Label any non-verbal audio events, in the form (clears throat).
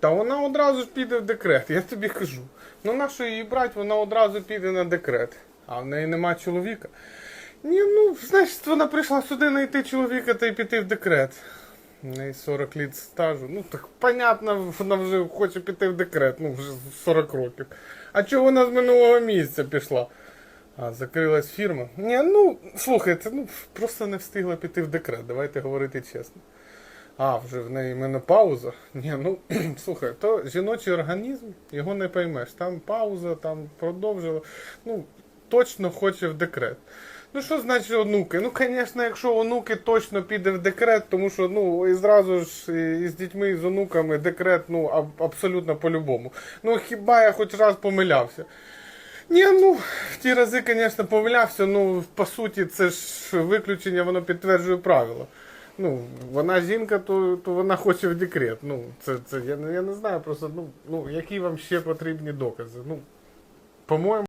Та вона одразу ж піде в декрет, я тобі кажу. Ну на що її брати, вона одразу піде на декрет. А в неї нема чоловіка. Ні, ну, значить, вона прийшла сюди знайти чоловіка та й піти в декрет. У неї 40 літ стажу. Ну так понятно, вона вже хоче піти в декрет, ну вже 40 років. А чого вона з минулого місяця пішла? А, закрилась фірма. Ні, ну слухайте, ну просто не встигла піти в декрет, давайте говорити чесно. А, вже в неї менопауза. Ні, ну (clears throat) слухай, то жіночий організм, його не поймеш. Там пауза, там продовжила. Ну, точно хоче в декрет. Ну, що значить онуки? Ну, звісно, якщо онуки точно піде в декрет, тому що ну і зразу ж і, і з дітьми, і з онуками декрет, ну аб- абсолютно по-любому. Ну хіба я хоч раз помилявся? Ні, ну в ті рази, звісно, помилявся, ну по суті, це ж виключення, воно підтверджує правило. Ну, вона жінка, то, то вона хоче в декрет. Ну, це, це я, я не знаю, просто ну, ну які вам ще потрібні докази. Ну, по-моєму.